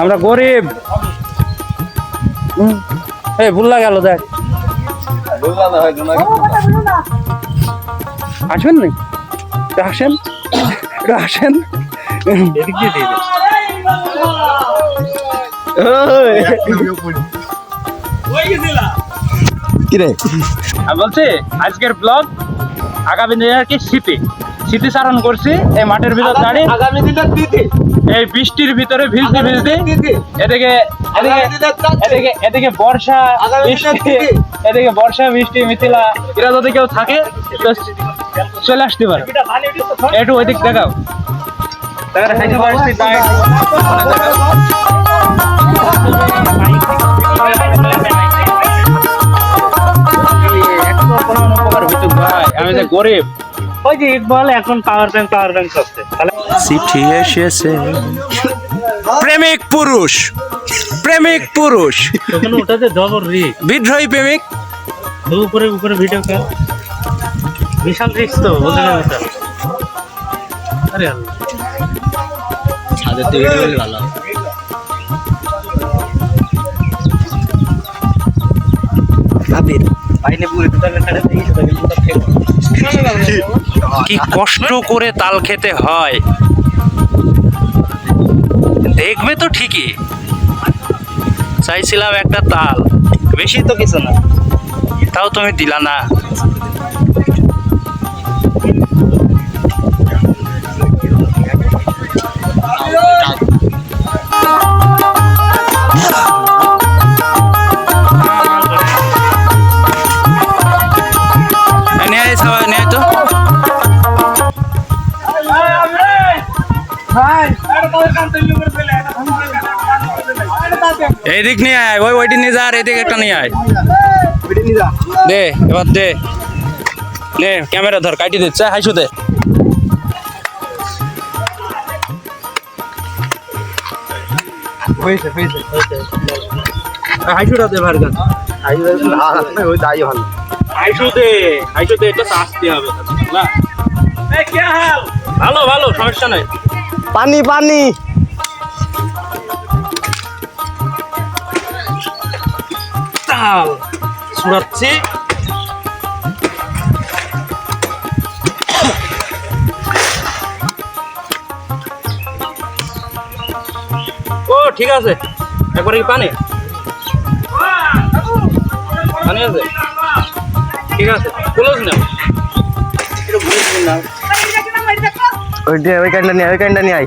আমরা গরিব। হুম। এই ভুল্লা গেল দেখ। আসেন না? আসেন। আসেন। কিরে? আমি বলছি আজকের ব্লগ আগামী দিনে আর কি শীতে শীতে চারণ করছি এই মাঠের ভিতর দাঁড়িয়ে। আগামী দিনের দিদি এই বৃষ্টির ভিতরে ভিজতে ভিজতে এদিকে এদিকে। এদিকে বর্ষা বৃষ্টি এদিকে বর্ষা বৃষ্টি মিথিলা এরা যদি কেউ থাকে তো চলে আসতে পারে। একটু ওইদিক দেখাও। আমি যে গরিব। ওই যে ইকবাল এখন পাওয়ার ব্যাংক পাওয়ার ব্যাংক করছে। চিঠি এসেছে। প্রেমিক পুরুষ প্রেমিক পুরুষ। ওখানে ওটাতে জবর রিক বিদ্রোহী প্রেমিক। উপরে উপরে ভিডিও কর বিশাল রিক্স তো ওদের ওটা আরে আল্লাহ। কি কষ্ট করে তাল খেতে হয়। দেখবে তো ঠিকই। চাইছিলাম একটা তাল। বেশি তো কিছু না। তাও তুমি দিলা না। সবাই নিয়ে তো? এইদিক নিয়ে আয় ওই ওইটি নিয়ে যা আর এদিকে একটা নিয়ে আয়। দে এবার দে। নে ক্যামেরা ধর কাটি দিচ্ছে হাইসু দে। হাইশুটা দে ভার গান হাইশু দে হাইশু দে এটা আসতে হবে। না। এই কে হাল? ভালো ভালো সমস্যা নাই। পানি পানি। তাল ছুড়াচ্ছি। ও ঠিক আছে। একবারে কি পানি? পানি আছে। ঠিক আছে ক্লোজ নাও। একটু বুঝ নাও ওই দে ওই কাইন্ডা নিয়ে ওই কাইন্ডা নিয়ে আয়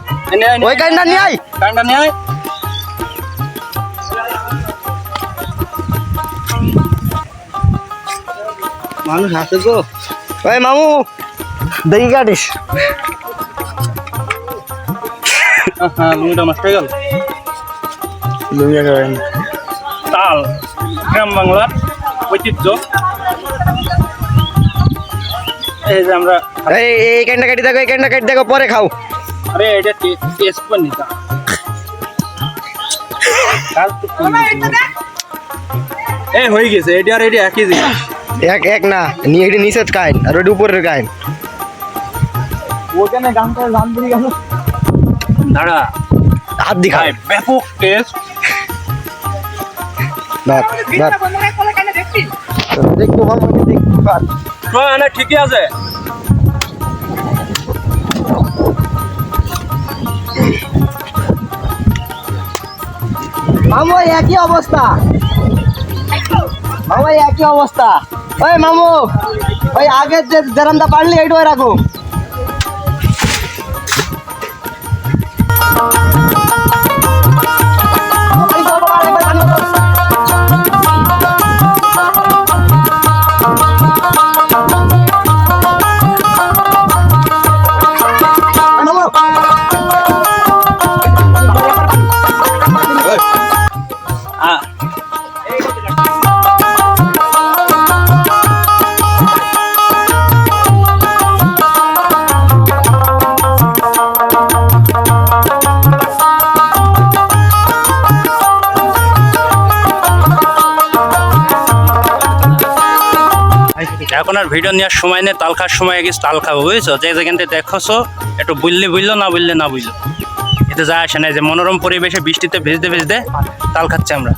ওই কাইন্ডা নিয়ে আয়। কান্ডা নিয়ে আয়। মানুষ আছে গো। ওই মামু দেখি কাটিস। হ্যাঁ লুঙ্গিটা নষ্ট গেল। তাল গ্রাম বাংলার। ঐতিহ্য। এই যে আমরা এই এই কাইন্ডা কাটি দেখো এই কাইন্ডা কাটি দেখো পরে খাও। আরে এটা টেস্ট করে নিতাম কাল তো এ হয়ে গেছে এটা আর এটা একই জিনিস। এক এক না নিয়ে এটি নিচের কাইন আর ওটি উপরের কাইন। ওখানে গান করে গান বুড়ি গেল। দাঁড়া। হাত দি খায় ব্যাপক টেস্ট বাপ বাপ। দেখব মামু আমি দেখব বাপ। হ্যাঁ না ঠিকই আছে। মামু একই অবস্থা। মামু একই অবস্থা। ওই মামু ওই আগের যে জেরামটা পারলি এইটাই রাখো। আর ভিডিও নেওয়ার সময় নেই, তাল খাওয়ার সময় গেছে তাল খাব, বুঝছ? যে যেখান থেকে দেখছ, একটু বুঝলে বুঝলো না বুঝলে না বুঝলো এতে যা আসে না যে মনোরম পরিবেশে বৃষ্টিতে ভেজতে ভেজতে তাল খাচ্ছি আমরা।